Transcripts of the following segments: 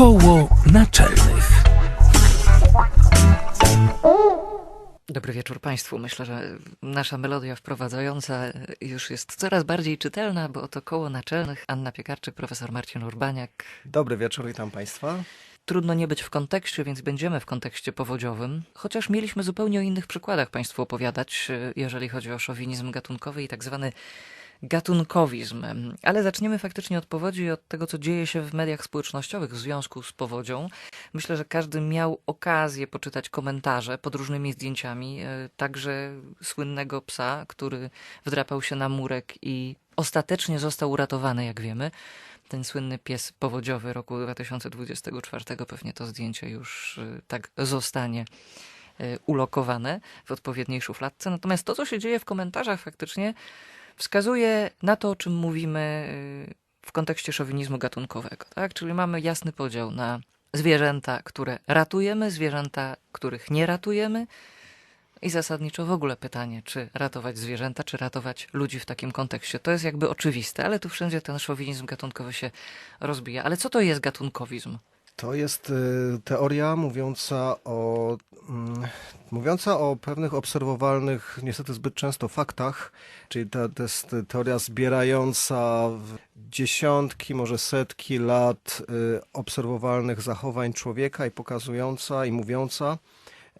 Koło naczelnych. Dobry wieczór Państwu. Myślę, że nasza melodia wprowadzająca już jest coraz bardziej czytelna, bo oto koło naczelnych Anna Piekarczyk, profesor Marcin Urbaniak. Dobry wieczór, witam Państwa. Trudno nie być w kontekście, więc będziemy w kontekście powodziowym, chociaż mieliśmy zupełnie o innych przykładach Państwu opowiadać, jeżeli chodzi o szowinizm gatunkowy i tak zwany gatunkowizm. Ale zaczniemy faktycznie od powodzi i od tego, co dzieje się w mediach społecznościowych w związku z powodzią. Myślę, że każdy miał okazję poczytać komentarze pod różnymi zdjęciami, e, także słynnego psa, który wdrapał się na murek i ostatecznie został uratowany, jak wiemy. Ten słynny pies powodziowy roku 2024, pewnie to zdjęcie już e, tak zostanie e, ulokowane w odpowiedniej szufladce. Natomiast to, co się dzieje w komentarzach, faktycznie wskazuje na to, o czym mówimy y, w kontekście szowinizmu gatunkowego. Tak? Czyli mamy jasny podział na zwierzęta, które ratujemy, zwierzęta, których nie ratujemy. I zasadniczo w ogóle pytanie, czy ratować zwierzęta, czy ratować ludzi w takim kontekście. To jest jakby oczywiste, ale tu wszędzie ten szowinizm gatunkowy się rozbija. Ale co to jest gatunkowizm? To jest y, teoria mówiąca o, mm, mówiąca o pewnych obserwowalnych, niestety zbyt często faktach, czyli to, to jest teoria zbierająca dziesiątki, może setki lat y, obserwowalnych zachowań człowieka i pokazująca i mówiąca,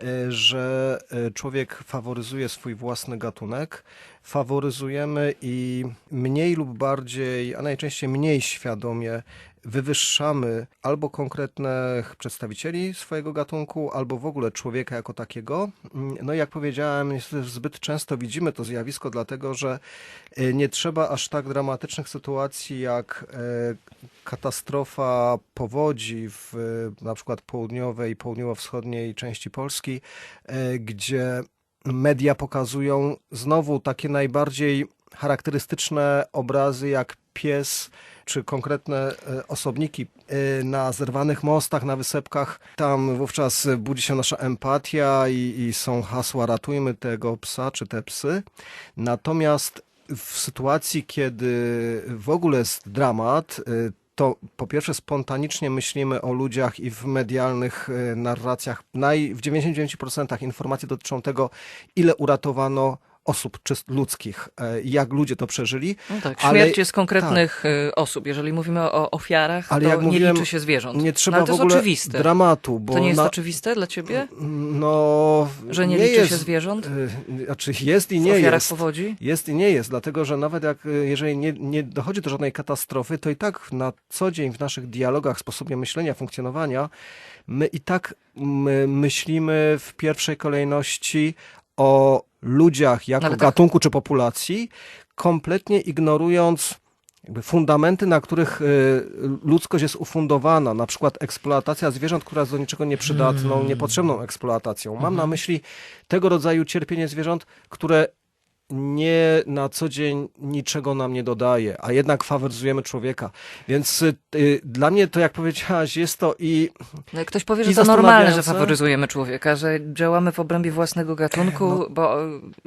y, że człowiek faworyzuje swój własny gatunek, faworyzujemy i mniej lub bardziej, a najczęściej mniej świadomie wywyższamy albo konkretnych przedstawicieli swojego gatunku, albo w ogóle człowieka jako takiego. No i jak powiedziałem, zbyt często widzimy to zjawisko, dlatego że e, nie trzeba aż tak dramatycznych sytuacji jak e, katastrofa powodzi w na przykład południowej i południowo-wschodniej części Polski, e, gdzie media pokazują znowu takie najbardziej charakterystyczne obrazy jak pies czy konkretne e, osobniki e, na zerwanych mostach, na wysepkach. Tam wówczas budzi się nasza empatia i, i są hasła ratujmy tego psa czy te psy. Natomiast w sytuacji, kiedy w ogóle jest dramat, e, to po pierwsze spontanicznie myślimy o ludziach i w medialnych narracjach. Naj, w 99% informacje dotyczą tego, ile uratowano osób ludzkich, e, jak ludzie to przeżyli. No tak, śmierć ale, jest konkretnych tak. E, osób. Jeżeli mówimy o ofiarach, ale to nie mówiłem, liczy się zwierząt. Nie trzeba no, to w ogóle oczywiste. dramatu. Bo to nie jest na... oczywiste dla ciebie? No... Że nie, nie liczy jest, się zwierząt? E, znaczy jest i nie w ofiarach jest. powodzi? Jest i nie jest, dlatego że nawet jak, jeżeli nie, nie dochodzi do żadnej katastrofy, to i tak na co dzień w naszych dialogach, sposobie myślenia, funkcjonowania, my i tak my myślimy w pierwszej kolejności o ludziach jako tak... gatunku czy populacji, kompletnie ignorując jakby fundamenty, na których y, ludzkość jest ufundowana, na przykład eksploatacja zwierząt, która jest do niczego nieprzydatną, hmm. niepotrzebną eksploatacją. Mam na mhm. myśli tego rodzaju cierpienie zwierząt, które nie na co dzień niczego nam nie dodaje, a jednak faworyzujemy człowieka. Więc y, y, dla mnie to, jak powiedziałaś, jest to i. No, ktoś powie, że to normalne, że faworyzujemy człowieka, że działamy w obrębie własnego gatunku, no, bo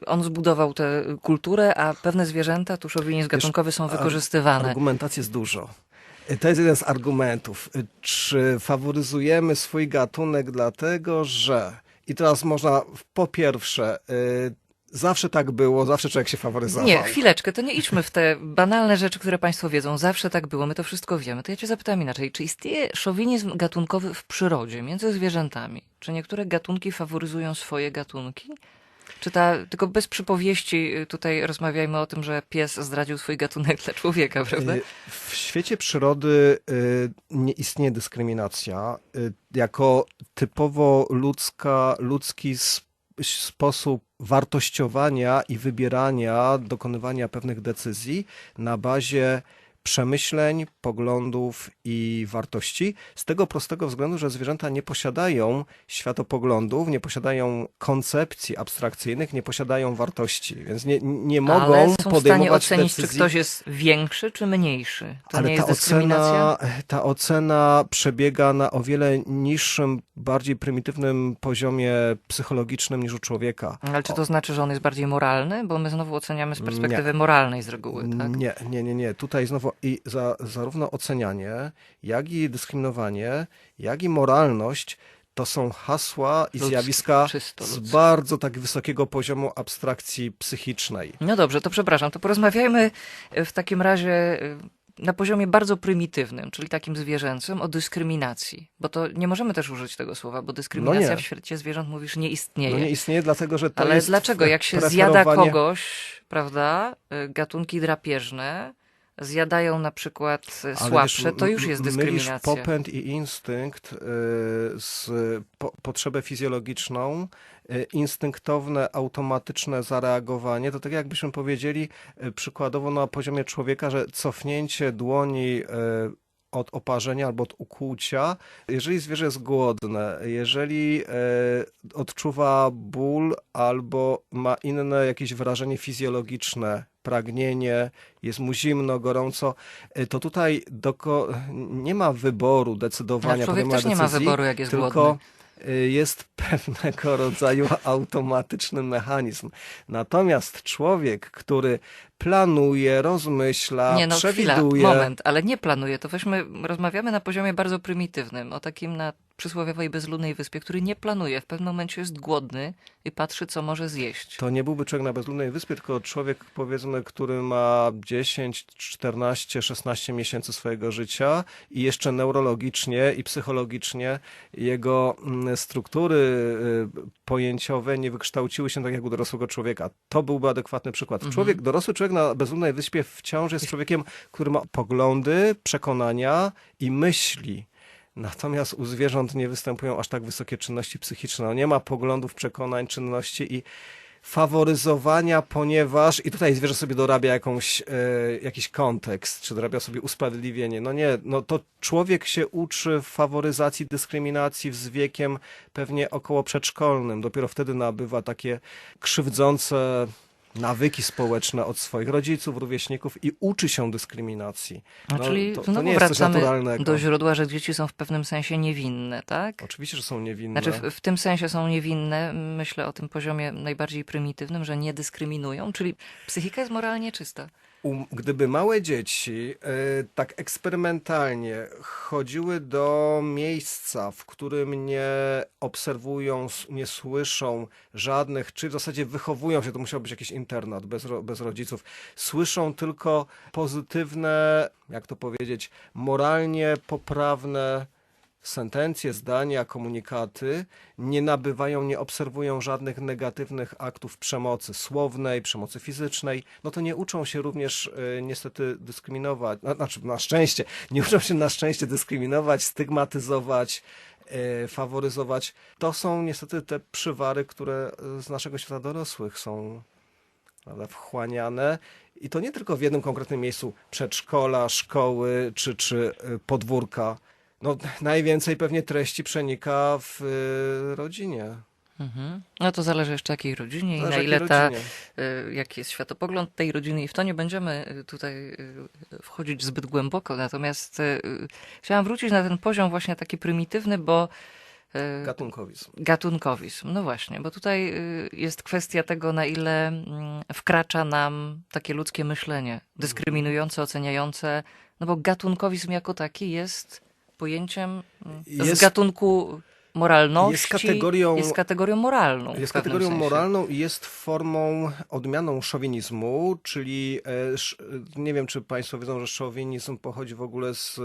on zbudował tę kulturę, a pewne zwierzęta, tuszowiny gatunkowe są wykorzystywane. Argumentacji jest dużo. To jest jeden z argumentów. Czy faworyzujemy swój gatunek dlatego, że. I teraz można po pierwsze y, Zawsze tak było, zawsze człowiek się faworyzował. Nie, chwileczkę, to nie idźmy w te banalne rzeczy, które Państwo wiedzą. Zawsze tak było, my to wszystko wiemy. To ja Cię zapytam inaczej. Czy istnieje szowinizm gatunkowy w przyrodzie, między zwierzętami? Czy niektóre gatunki faworyzują swoje gatunki? Czy ta, tylko bez przypowieści y, tutaj rozmawiajmy o tym, że pies zdradził swój gatunek dla człowieka, prawda? Y, w świecie przyrody y, nie istnieje dyskryminacja. Jako typowo ludzka, ludzki sposób wartościowania i wybierania, dokonywania pewnych decyzji na bazie przemyśleń, poglądów i wartości. Z tego prostego względu, że zwierzęta nie posiadają światopoglądów, nie posiadają koncepcji abstrakcyjnych, nie posiadają wartości, więc nie, nie mogą Ale są podejmować w stanie ocenić, decyzji. czy ktoś jest większy czy mniejszy. To Ale nie ta jest ocena, ta ocena przebiega na o wiele niższym, bardziej prymitywnym poziomie psychologicznym niż u człowieka. Ale czy to znaczy, że on jest bardziej moralny? Bo my znowu oceniamy z perspektywy nie. moralnej z reguły, tak? Nie, nie, nie, nie. Tutaj znowu i za, zarówno ocenianie, jak i dyskryminowanie, jak i moralność to są hasła i Ludzkie, zjawiska z bardzo tak wysokiego poziomu abstrakcji psychicznej. No dobrze, to przepraszam, to porozmawiajmy w takim razie y, na poziomie bardzo prymitywnym, czyli takim zwierzęcym, o dyskryminacji. Bo to nie możemy też użyć tego słowa, bo dyskryminacja nie. w świecie zwierząt, mówisz, nie istnieje. No nie istnieje, dlatego że to Ale jest dlaczego? Jak się zjada preferowanie- kogoś, prawda, y, gatunki drapieżne zjadają na przykład Ale słabsze, wiesz, to już jest dyskryminacja. popęd i instynkt y, z po, potrzebę fizjologiczną, y, instynktowne, automatyczne zareagowanie. To tak jakbyśmy powiedzieli przykładowo na poziomie człowieka, że cofnięcie dłoni od oparzenia albo od ukłucia, jeżeli zwierzę jest głodne, jeżeli e, odczuwa ból albo ma inne jakieś wrażenie fizjologiczne, pragnienie, jest mu zimno, gorąco, e, to tutaj doko, nie ma wyboru, decydowania, człowiek podejmowania też nie ma decyzji, wyboru, jak jest tylko głodny. y, jest pewnego rodzaju automatyczny mechanizm. Natomiast człowiek, który planuje, rozmyśla, Nie no, chwila, przewiduje, moment, ale nie planuję. To weźmy, rozmawiamy na poziomie bardzo prymitywnym, o takim na przysłowiowej bezludnej wyspie, który nie planuje. W pewnym momencie jest głodny i patrzy, co może zjeść. To nie byłby człowiek na bezludnej wyspie, tylko człowiek, powiedzmy, który ma 10, 14, 16 miesięcy swojego życia i jeszcze neurologicznie i psychologicznie jego mm, struktury y, pojęciowe nie wykształciły się tak jak u dorosłego człowieka. To byłby adekwatny przykład. Mhm. Człowiek, dorosły człowiek na bezludnej wyspie wciąż jest człowiekiem, który ma poglądy, przekonania i myśli. Natomiast u zwierząt nie występują aż tak wysokie czynności psychiczne. No nie ma poglądów, przekonań, czynności i faworyzowania, ponieważ i tutaj zwierzę sobie dorabia jakąś, e, jakiś kontekst, czy dorabia sobie usprawiedliwienie. No nie, no to człowiek się uczy faworyzacji, dyskryminacji z wiekiem pewnie około przedszkolnym. Dopiero wtedy nabywa takie krzywdzące nawyki społeczne od swoich rodziców, rówieśników i uczy się dyskryminacji. No, No, czyli to- to znowu nie jest coś naturalnego. do źródła, że dzieci są w pewnym sensie niewinne, tak? Oczywiście, że są niewinne. Znaczy w, w tym sensie są niewinne, myślę o tym poziomie najbardziej prymitywnym, że nie dyskryminują, czyli psychika jest moralnie czysta. Um, gdyby małe dzieci e, tak eksperymentalnie chodziły do miejsca, w którym nie obserwują, nie słyszą żadnych, czy w zasadzie wychowują się, to musiał być jakiś internat bez, bez rodziców, słyszą tylko pozytywne, jak to powiedzieć, moralnie poprawne sentencje, zdania, komunikaty, nie nabywają, nie obserwują żadnych negatywnych aktów przemocy słownej, przemocy fizycznej, no to nie uczą się również e, niestety dyskryminować, na, znaczy na szczęście, nie uczą się na szczęście dyskryminować, stygmatyzować, e, faworyzować. To są niestety te przywary, które e, z naszego świata dorosłych są prawda, wchłaniane. I to nie tylko w jednym konkretnym miejscu przedszkola, szkoły czy, czy podwórka. No, najwięcej pewnie treści przenika w y, rodzinie. Mhm. No to zależy jeszcze jakiej rodzinie Zależy, i na ile ta, y, jaki jest światopogląd tej rodziny i w to nie będziemy y, tutaj y, wchodzić zbyt głęboko, natomiast y, chciałam wrócić na ten poziom właśnie taki prymitywny, bo y, Gatunkowizm. gatunkowizm. No właśnie, bo tutaj jest kwestia tego, na ile mm, wkracza nam takie ludzkie myślenie, dyskryminujące, oceniające, no bo gatunkowizm jako taki jest pojęciem mm, z Jest- gatunku moralności. jest kategorią- jest kategorią moralną. Jest kategorią sensie. moralną i jest formą, odmianą szowinizmu, czyli e, sz, nie wiem, czy Państwo wiedzą, że szowinizm pochodzi w ogóle z e,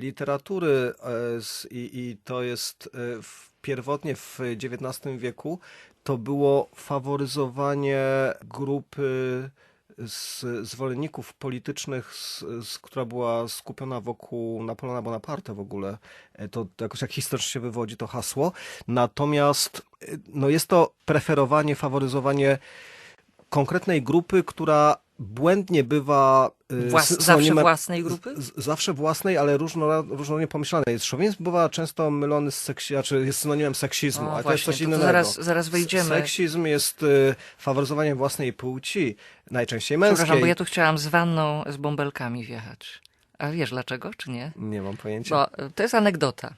literatury e, z, i, i to jest e, w, pierwotnie w XIX wieku to było faworyzowanie grupy z zwolenników politycznych, z, z, która była skupiona wokół Napoleona Bonaparte w ogóle. E, To, jakoś jak historycznie się wywodzi to hasło. Natomiast e, no jest to preferowanie, faworyzowanie konkretnej grupy, która błędnie bywa Włas, sy- zawsze własnej grupy? z, zawsze własnej, ale różno, różnorodnie pomyślanej. Szowinizm bywa często mylony z seksizmem, znaczy jest synonimem seksizmu, O, ale to jest coś innego. zaraz- zaraz wejdziemy. Seksizm jest y, faworyzowaniem własnej płci, najczęściej męskiej. Przepraszam, bo ja tu chciałam z wanną z bąbelkami wjechać. A wiesz dlaczego, czy nie? Nie mam pojęcia. Bo y, to jest anegdota.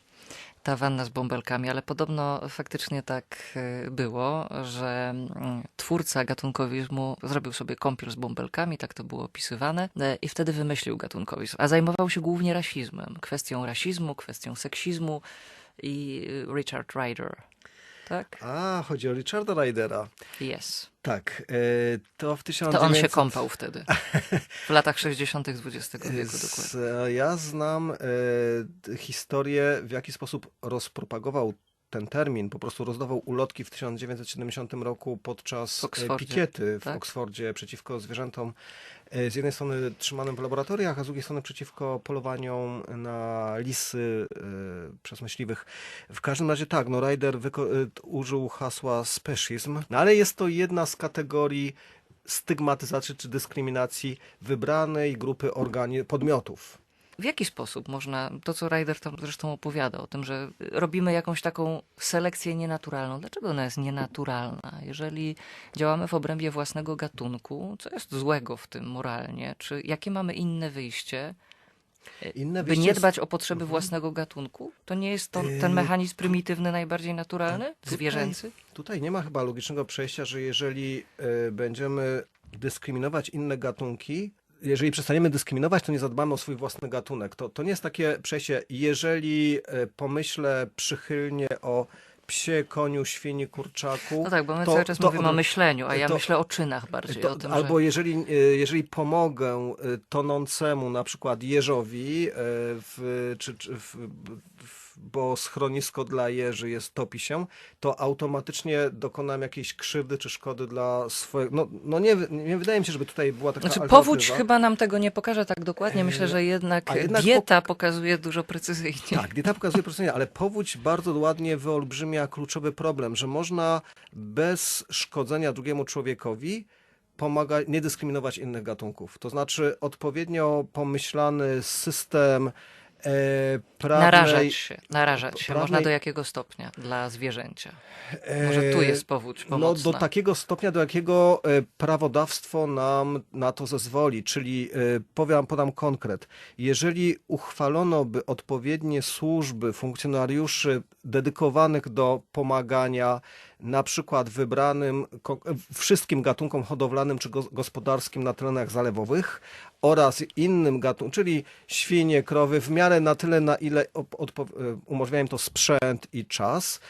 Ta wanna z bąbelkami, ale podobno faktycznie tak e, było, że mm, twórca gatunkowizmu zrobił sobie kąpiel z bąbelkami, tak to było opisywane, e, i wtedy wymyślił gatunkowizm. A zajmował się głównie rasizmem, kwestią rasizmu, kwestią seksizmu i e, Richard Ryder. Tak? A, chodzi o Richarda Rydera. Jest. Tak, e, to w To 1900... on się kąpał wtedy. W latach 60. XX wieku dokładnie. Z- Ja znam e, historię, w jaki sposób rozpropagował ten termin, po prostu rozdawał ulotki w 1970 roku podczas e, Oksfordzie, pikiety w tak? Oksfordzie przeciwko zwierzętom, e, z jednej strony trzymanym w laboratoriach, a z drugiej strony przeciwko polowaniom na lisy e, przez myśliwych. W każdym razie tak, no Ryder użył hasła speciesm, no ale jest to jedna z kategorii stygmatyzacji czy dyskryminacji wybranej grupy organi- podmiotów. W jaki sposób można, to co Ryder tam zresztą opowiada o tym, że robimy jakąś taką selekcję nienaturalną. Dlaczego ona jest nienaturalna? Jeżeli działamy w obrębie własnego gatunku, co jest złego w tym moralnie? Czy jakie mamy inne wyjście, Inne by nie dbać o potrzeby własnego gatunku? To nie jest to, ten Yy, mechanizm prymitywny najbardziej naturalny? tutaj- Zwierzęcy? Tutaj nie ma chyba logicznego przejścia, że jeżeli e, będziemy dyskryminować inne gatunki, jeżeli przestaniemy dyskryminować, to nie zadbamy o swój własny gatunek. To, to nie jest takie przejście. Jeżeli e, pomyślę przychylnie o psie, koniu, świni, kurczaku. No tak, bo my to- cały czas to mówimy o myśleniu, a ja to- myślę o czynach bardziej. To, o tym, albo że... jeżeli, e, jeżeli pomogę e, tonącemu na przykład jeżowi, w, czy, czy w, w, bo schronisko dla jeży jest topi się, to automatycznie dokonam jakiejś krzywdy czy szkody dla swojego. No, no nie, nie wydaje mi się, żeby tutaj była taka Znaczy, powódź chyba nam tego nie pokaże tak dokładnie. Myślę, że jednak, jednak dieta pokazuje dużo precyzyjnie. Tak, dieta pokazuje prostowanie, ale powódź bardzo ładnie wyolbrzymia kluczowy problem, że można bez szkodzenia drugiemu człowiekowi pomagać, nie dyskryminować innych gatunków. To znaczy odpowiednio pomyślany system prawnej... Narażać się, narażać się. prawnej- Można do jakiego stopnia dla zwierzęcia? Może tu e, jest powódź No pomocna. do takiego stopnia, do jakiego e, prawodawstwo nam na to zezwoli, czyli e, powiem, podam konkret. Jeżeli uchwalono by odpowiednie służby funkcjonariuszy dedykowanych do pomagania na przykład wybranym wszystkim gatunkom hodowlanym czy go- gospodarskim na terenach zalewowych oraz innym gatunkom, czyli świnie, krowy, w miarę na tyle, na ile e, umożliwia im to sprzęt i czas,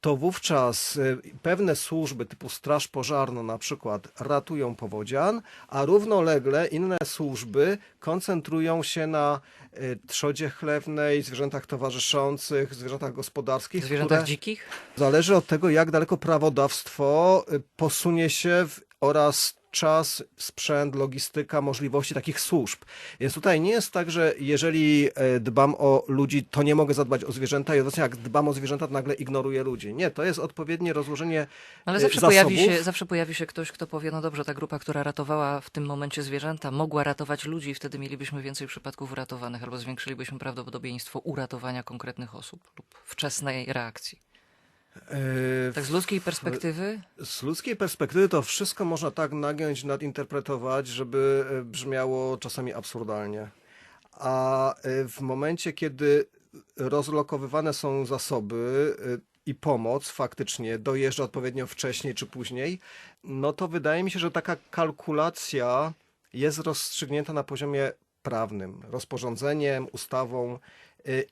to wówczas y, pewne służby typu Straż Pożarna na przykład ratują powodzian, a równolegle inne służby koncentrują się na y, trzodzie chlewnej, zwierzętach towarzyszących, zwierzętach gospodarskich, Zwierzętach dzikich? zależy od tego, jak daleko prawodawstwo y, posunie się w, oraz czas, sprzęt, logistyka, możliwości takich służb. Więc tutaj nie jest tak, że jeżeli e, dbam o ludzi, to nie mogę zadbać o zwierzęta i odwrotnie, jak dbam o zwierzęta, to nagle ignoruję ludzi. Nie, to jest odpowiednie rozłożenie Ale e, zawsze zasobów. pojawi, się, zawsze pojawi się ktoś, kto powie, no dobrze, ta grupa, która ratowała w tym momencie zwierzęta, mogła ratować ludzi i wtedy mielibyśmy więcej przypadków uratowanych albo zwiększylibyśmy prawdopodobieństwo uratowania konkretnych osób lub wczesnej reakcji. E, Tak z ludzkiej perspektywy Z ludzkiej perspektywy to wszystko można tak nagiąć, nadinterpretować, żeby e, brzmiało czasami absurdalnie. A e, w momencie, kiedy rozlokowywane są zasoby i pomoc faktycznie dojeżdża odpowiednio wcześniej czy później, no to wydaje mi się, że taka kalkulacja jest rozstrzygnięta na poziomie prawnym, rozporządzeniem, ustawą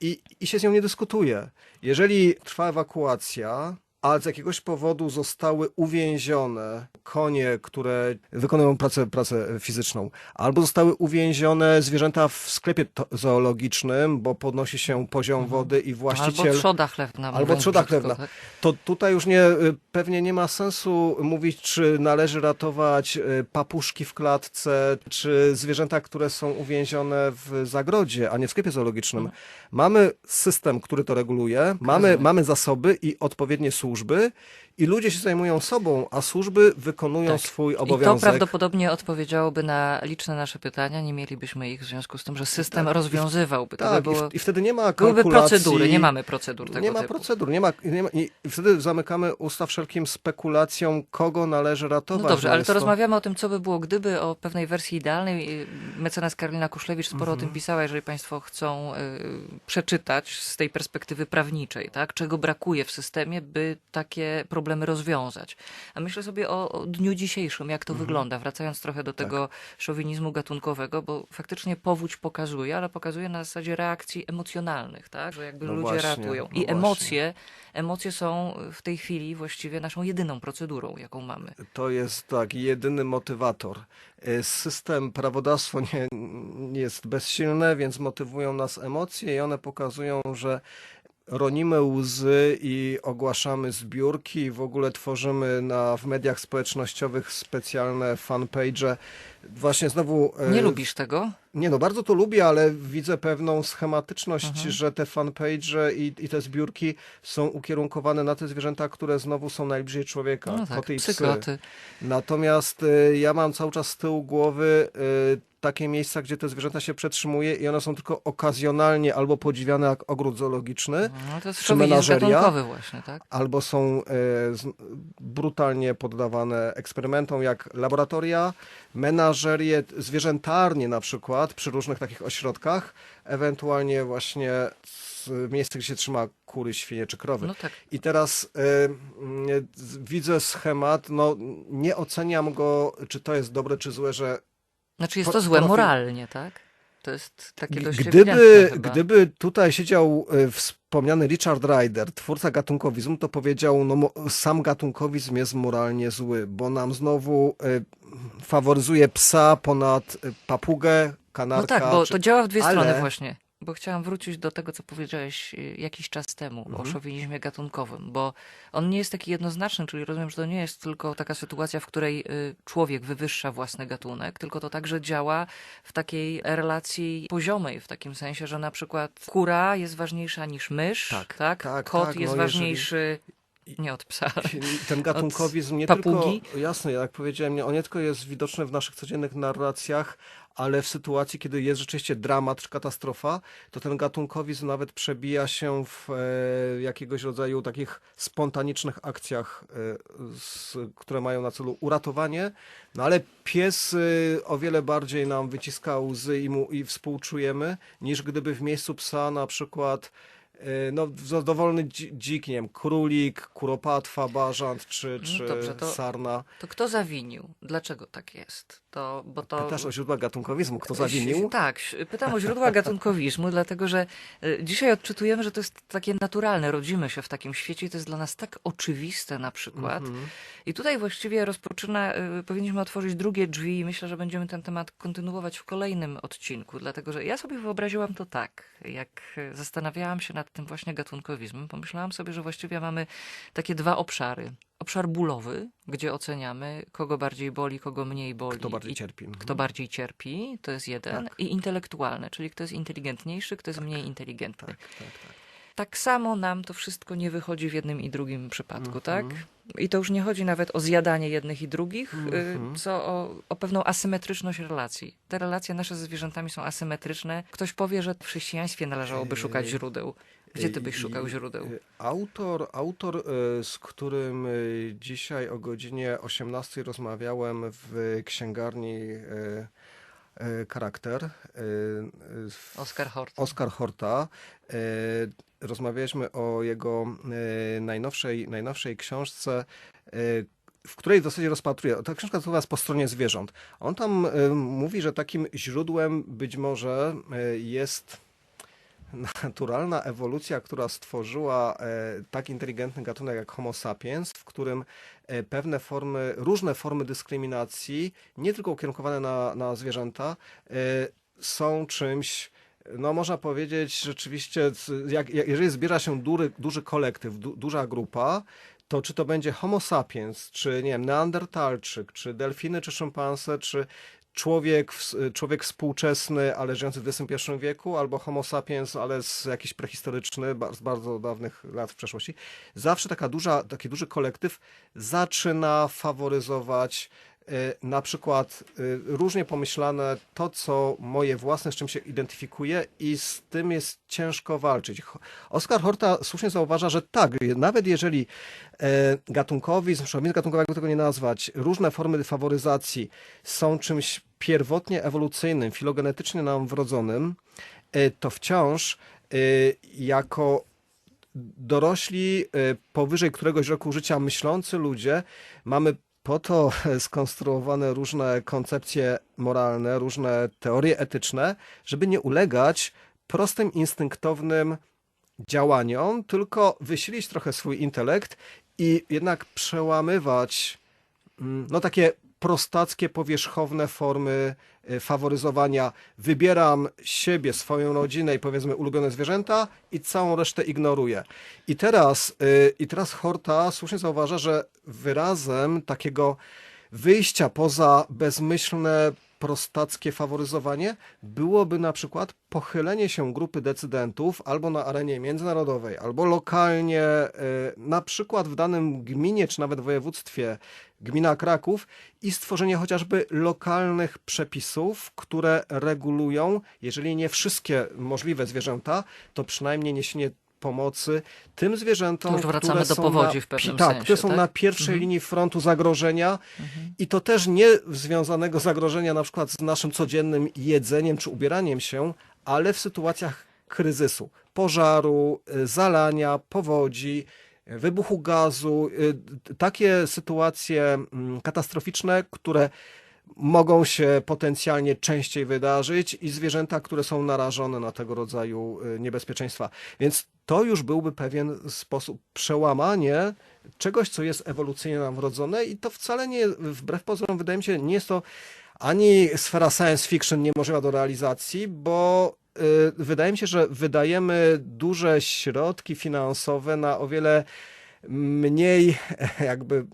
i, i się z nią nie dyskutuje. Jeżeli trwa ewakuacja, a z jakiegoś powodu zostały uwięzione konie, które wykonują pracę, pracę fizyczną, albo zostały uwięzione zwierzęta w sklepie zoologicznym, bo podnosi się poziom wody i właściciel... albo trzoda chlewna. Albo trzoda chlewna. tak? To tutaj już nie, y, pewnie nie ma sensu mówić, czy należy ratować y, papuszki w klatce, czy zwierzęta, które są uwięzione w zagrodzie, a nie w sklepie zoologicznym. Mamy system, który to reguluje, mamy, mamy zasoby i odpowiednie służby służby i ludzie się zajmują sobą, a służby wykonują Tak. swój I to obowiązek. prawdopodobnie odpowiedziałoby na liczne nasze pytania, nie mielibyśmy ich w związku z tym, że system rozwiązywałby. To tak, by było, i wtedy nie ma byłyby procedury, nie mamy procedur tego Nie ma typu. procedur, nie ma, nie ma i wtedy zamykamy usta wszelkim spekulacjom, kogo należy ratować. No dobrze, ale jest to rozmawiamy o tym, co by było, gdyby o pewnej wersji idealnej. Mecenas Karolina Kuszlewicz sporo o tym pisała, jeżeli Państwo chcą y, przeczytać z tej perspektywy prawniczej, tak? czego brakuje w systemie, by takie problemy rozwiązać. A myślę sobie o, o dniu dzisiejszym, jak to wygląda, wracając trochę do tego szowinizmu gatunkowego, bo faktycznie powódź pokazuje, ale pokazuje na zasadzie reakcji emocjonalnych, tak? że jakby No ludzie właśnie, ratują. no I właśnie. emocje, emocje są w tej chwili właściwie naszą jedyną procedurą, jaką mamy. To jest tak, jedyny motywator. Y, System, prawodawstwo nie, nie jest bezsilne, więc motywują nas emocje i one pokazują, że ronimy łzy i ogłaszamy zbiórki i w ogóle tworzymy na, w mediach społecznościowych specjalne fanpage. Właśnie znowu... y, Nie lubisz tego? Nie no, bardzo to lubię, ale widzę pewną schematyczność, Mhm. że te fanpage i, i te zbiórki są ukierunkowane na te zwierzęta, które znowu są najbliżej człowieka, No tak, koty i psy. Natomiast y, ja mam cały czas z tyłu głowy y, takie miejsca, gdzie te zwierzęta się przetrzymuje i one są tylko okazjonalnie albo podziwiane jak ogród zoologiczny, No to jest Czy menażeria? właśnie, tak? albo są y, z, brutalnie poddawane eksperymentom jak laboratoria, menażerie, zwierzętarnie na przykład przy różnych takich ośrodkach, ewentualnie właśnie miejsce, gdzie się trzyma kury, świnie czy krowy. No tak. I teraz y, y, widzę schemat, no nie oceniam go, czy to jest dobre, czy złe, że Znaczy jest to złe moralnie, tak? To jest takie dość gdyby, gdyby tutaj siedział y, wspomniany Richard Ryder, twórca gatunkowizmu, to powiedział, no sam gatunkowizm jest moralnie zły, bo nam znowu y, faworyzuje psa ponad y, papugę, kanarka. No tak, bo czy... to działa w dwie ale- strony właśnie. Bo chciałam wrócić do tego, co powiedziałeś y, jakiś czas temu o Mhm. szowinizmie gatunkowym, bo on nie jest taki jednoznaczny, czyli rozumiem, że to nie jest tylko taka sytuacja, w której y, człowiek wywyższa własny gatunek, tylko to także działa w takiej relacji poziomej, w takim sensie, że na przykład kura jest ważniejsza niż mysz, Tak, tak? tak, kot tak, jest no jeżeli- ważniejszy nie od psa. Ten gatunkowizm nie papugi? tylko, jasne, jak powiedziałem, on nie tylko jest widoczny w naszych codziennych narracjach, ale w sytuacji, kiedy jest rzeczywiście dramat czy katastrofa, to ten gatunkowizm nawet przebija się w e, jakiegoś rodzaju takich spontanicznych akcjach, e, z, które mają na celu uratowanie. No ale pies e, o wiele bardziej nam wyciska łzy i, mu, i współczujemy, niż gdyby w miejscu psa na przykład no, w- dowolny dzi- dzik, nie wiem, królik, kuropatwa, bażant czy, No czy dobrze, to- sarna. To kto zawinił? Dlaczego tak jest? To, bo to... Pytasz o źródła gatunkowizmu, kto zawinił? Tak, pytam o źródła gatunkowizmu, dlatego że y, dzisiaj odczytujemy, że to jest takie naturalne, rodzimy się w takim świecie i to jest dla nas tak oczywiste na przykład. Mhm. I tutaj właściwie rozpoczyna, y, powinniśmy otworzyć drugie drzwi i myślę, że będziemy ten temat kontynuować w kolejnym odcinku, dlatego że ja sobie wyobraziłam to tak, jak zastanawiałam się nad tym właśnie gatunkowizmem, pomyślałam sobie, że właściwie mamy takie dwa obszary. Obszar bólowy, gdzie oceniamy, kogo bardziej boli, kogo mniej boli. Kto bardziej cierpi? Mhm. kto bardziej cierpi, to jest jeden, Tak. i intelektualny, czyli kto jest inteligentniejszy, kto jest mniej inteligentny. Tak, tak, tak. Tak samo nam to wszystko nie wychodzi w jednym i drugim przypadku, Mhm. tak? I to już nie chodzi nawet o zjadanie jednych i drugich, y, Mhm. co o, o pewną asymetryczność relacji. Te relacje nasze ze zwierzętami są asymetryczne. Ktoś powie, że w chrześcijaństwie należałoby szukać źródeł. Gdzie ty byś szukał źródeł? y, Autor, autor, y, z którym y, dzisiaj o godzinie 18 rozmawiałem w księgarni Charakter, Oskar Hort. Oskar Horta. Rozmawialiśmy o jego najnowszej, najnowszej książce, w której w zasadzie rozpatruje. Ta książka nazywa Po stronie zwierząt. On tam mówi, że takim źródłem być może jest naturalna ewolucja, która stworzyła e, tak inteligentny gatunek jak Homo sapiens, w którym e, pewne formy, różne formy dyskryminacji, nie tylko ukierunkowane na, na zwierzęta, e, są czymś, no można powiedzieć rzeczywiście, jak, jeżeli zbiera się duży, duży kolektyw, du, duża grupa, to czy to będzie Homo sapiens, czy nie wiem, Neandertalczyk, czy delfiny, czy szympanse, czy człowiek, człowiek współczesny, ale żyjący w XXI wieku, albo homo sapiens, ale z jakiś prehistoryczny, z bardzo dawnych lat w przeszłości. Zawsze taka duża, taki duży kolektyw zaczyna faworyzować e, na przykład e, różnie pomyślane to, co moje własne, z czym się identyfikuję i z tym jest ciężko walczyć. Oskar Horta słusznie zauważa, że tak, nawet jeżeli e, gatunkowizm, szowinizm gatunkowy, jakby tego nie nazwać, różne formy faworyzacji są czymś pierwotnie ewolucyjnym, filogenetycznie nam wrodzonym, e, to wciąż e, jako dorośli e, powyżej któregoś roku życia myślący ludzie mamy po to skonstruowane różne koncepcje moralne, różne teorie etyczne, żeby nie ulegać prostym, instynktownym działaniom, tylko wysilić trochę swój intelekt i jednak przełamywać mm, no takie prostackie, powierzchowne formy y, faworyzowania. Wybieram siebie, swoją rodzinę i powiedzmy ulubione zwierzęta i całą resztę ignoruję. I teraz, y, i teraz Horta słusznie zauważa, że wyrazem takiego wyjścia poza bezmyślne, prostackie faworyzowanie? Byłoby na przykład pochylenie się grupy decydentów albo na arenie międzynarodowej, albo lokalnie, y, na przykład w danym gminie czy nawet województwie, gmina Kraków, i stworzenie chociażby lokalnych przepisów, które regulują, jeżeli nie wszystkie możliwe zwierzęta, to przynajmniej niesienie pomocy tym zwierzętom, To już wracamy które do są powodzi na, w pewnym tak, sensie, które są tak? na pierwszej Mhm. linii frontu zagrożenia i to też nie związanego zagrożenia na przykład z naszym codziennym jedzeniem czy ubieraniem się, ale w sytuacjach kryzysu, pożaru, y, zalania, powodzi, y, wybuchu gazu, y, takie sytuacje mm, katastroficzne, które mogą się potencjalnie częściej wydarzyć i zwierzęta, które są narażone na tego rodzaju niebezpieczeństwa. Więc to już byłby pewien sposób przełamanie czegoś, co jest ewolucyjnie nam wrodzone i to wcale nie, wbrew pozorom, wydaje mi się, nie jest to ani sfera science fiction niemożliwa do realizacji, bo y, wydaje mi się, że wydajemy duże środki finansowe na o wiele mniej jakby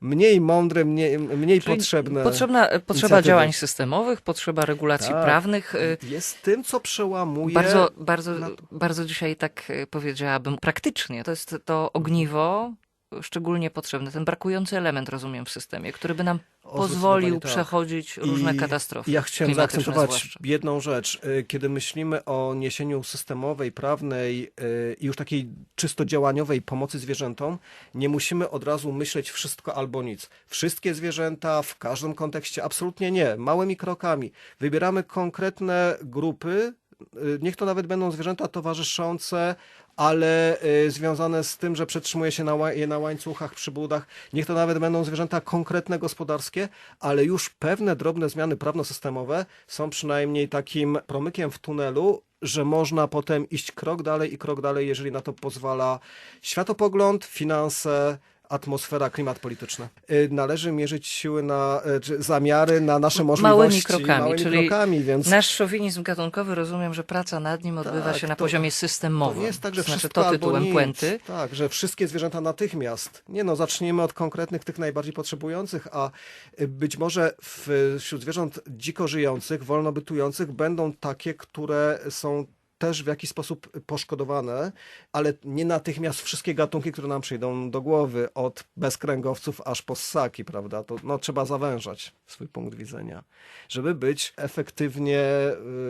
mniej mądre, mniej, mniej Czyli potrzebne. Potrzebna, potrzeba inicjatywy. działań systemowych, potrzeba regulacji Tak. prawnych. y, Jest tym, co przełamuje. Bardzo, bardzo, na- bardzo dzisiaj tak y, powiedziałabym praktycznie. To jest to ogniwo szczególnie potrzebne, ten brakujący element, rozumiem, w systemie, który by nam pozwolił tak. przechodzić różne I katastrofy. Ja chciałem zaakcentować zwłaszcza. jedną rzecz. Y, Kiedy myślimy o niesieniu systemowej, prawnej y, i już takiej czysto działaniowej pomocy zwierzętom, nie musimy od razu myśleć wszystko albo nic. Wszystkie zwierzęta w każdym kontekście absolutnie nie. Małymi krokami. Wybieramy konkretne grupy, niech to nawet będą zwierzęta towarzyszące, ale y, związane z tym, że przetrzymuje się na, je na łańcuchach, przy budach. Niech to nawet będą zwierzęta konkretne, gospodarskie, ale już pewne drobne zmiany prawnosystemowe są przynajmniej takim promykiem w tunelu, że można potem iść krok dalej i krok dalej, jeżeli na to pozwala światopogląd, finanse, atmosfera, klimat polityczny. Y, Należy mierzyć siły na, y, zamiary na nasze możliwości. Małymi krokami, małymi czyli krokami więc Nasz szowinizm gatunkowy, rozumiem, że praca nad nim odbywa Tak, się na to- poziomie To systemowym. nie jest tak, że znaczy wszystko to tytułem puenty. Tak, że wszystkie zwierzęta natychmiast. Nie no, zaczniemy od konkretnych, tych najbardziej potrzebujących, a y, być może wśród zwierząt dziko żyjących, wolno bytujących będą takie, które są też w jakiś sposób poszkodowane, ale nie natychmiast wszystkie gatunki, które nam przyjdą do głowy, od bezkręgowców aż po ssaki, prawda? To no, trzeba zawężać swój punkt widzenia, żeby być efektywnie,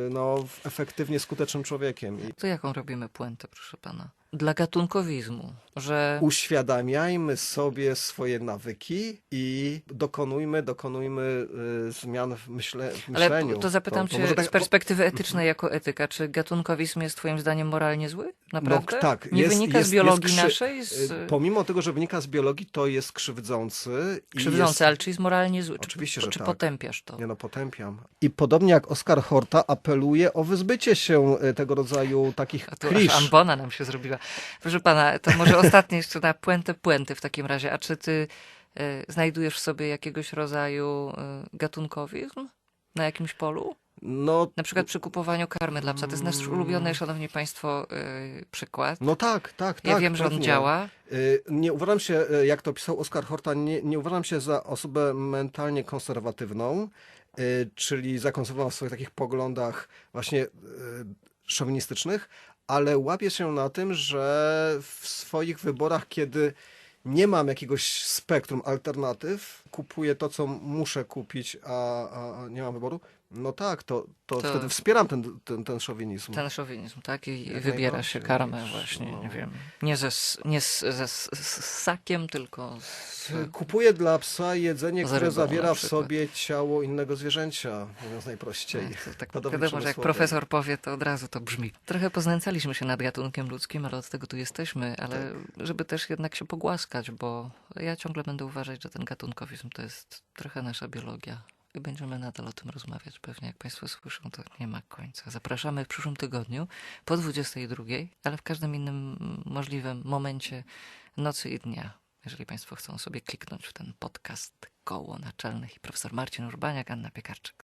y, no, efektywnie skutecznym człowiekiem. To jaką robimy puentę, proszę pana? Dla gatunkowizmu, że uświadamiajmy sobie swoje nawyki i dokonujmy, dokonujmy y, zmian w, myśle, w Ale myśleniu. to zapytam To- to cię tak- z perspektywy etycznej jako etyka, czy gatunkowizm jest twoim zdaniem moralnie zły? Naprawdę? tak, Nie jest- wynika jest- z biologii krzy- naszej? Z... y, Pomimo tego, że wynika z biologii, to jest krzywdzący. Krzywdzący, jest, ale czy jest moralnie zły? Czy, Oczywiście, że czy tak. potępiasz to? Nie no, potępiam. I podobnie jak Oskar Horta apeluje o wyzbycie się y, tego rodzaju takich A aż klisz. ambona nam się zrobiła. Proszę pana, to może ostatnie jeszcze na puentę puenty w takim razie. A czy ty e, znajdujesz w sobie jakiegoś rodzaju e, gatunkowizm na jakimś polu? No, Na przykład przy kupowaniu karmy dla psa. To jest nasz Mm. ulubiony, szanowni państwo, e, przykład. no tak, tak, tak. Ja wiem, że on pewnie. działa. Y, Nie uważam się, y, jak to pisał Oskar Horta, nie, nie uważam się za osobę mentalnie konserwatywną. y, czyli zakonserwował w swoich takich poglądach właśnie y, szowinistycznych, ale łapie się na tym, że w swoich wyborach, kiedy nie mam jakiegoś spektrum alternatyw, kupuję to, co muszę kupić, a, a nie mam wyboru, no tak, to, to, To- wtedy wspieram ten, ten, ten szowinizm. Ten szowinizm, tak? I Jak wybiera się karmę wiesz, właśnie, no. nie wiem. Nie ze, nie z, ze s- z ssakiem, tylko z... Kupuję dla psa jedzenie, Z które zawiera w sobie ciało innego zwierzęcia, mówiąc najprościej. Tak, to tak wiadomo, że jak profesor powie, to od razu to brzmi. Trochę poznęcaliśmy się nad gatunkiem ludzkim, ale od tego tu jesteśmy, ale Tak. żeby też jednak się pogłaskać, bo ja ciągle będę uważać, że ten gatunkowizm to jest trochę nasza biologia. I będziemy nadal o tym rozmawiać. Pewnie jak Państwo słyszą, to nie ma końca. Zapraszamy w przyszłym tygodniu po 22, ale w każdym innym możliwym momencie nocy i dnia. Jeżeli Państwo chcą sobie kliknąć w ten podcast Koło Naczelnych i profesor Marcin Urbaniak, Anna Piekarczyk.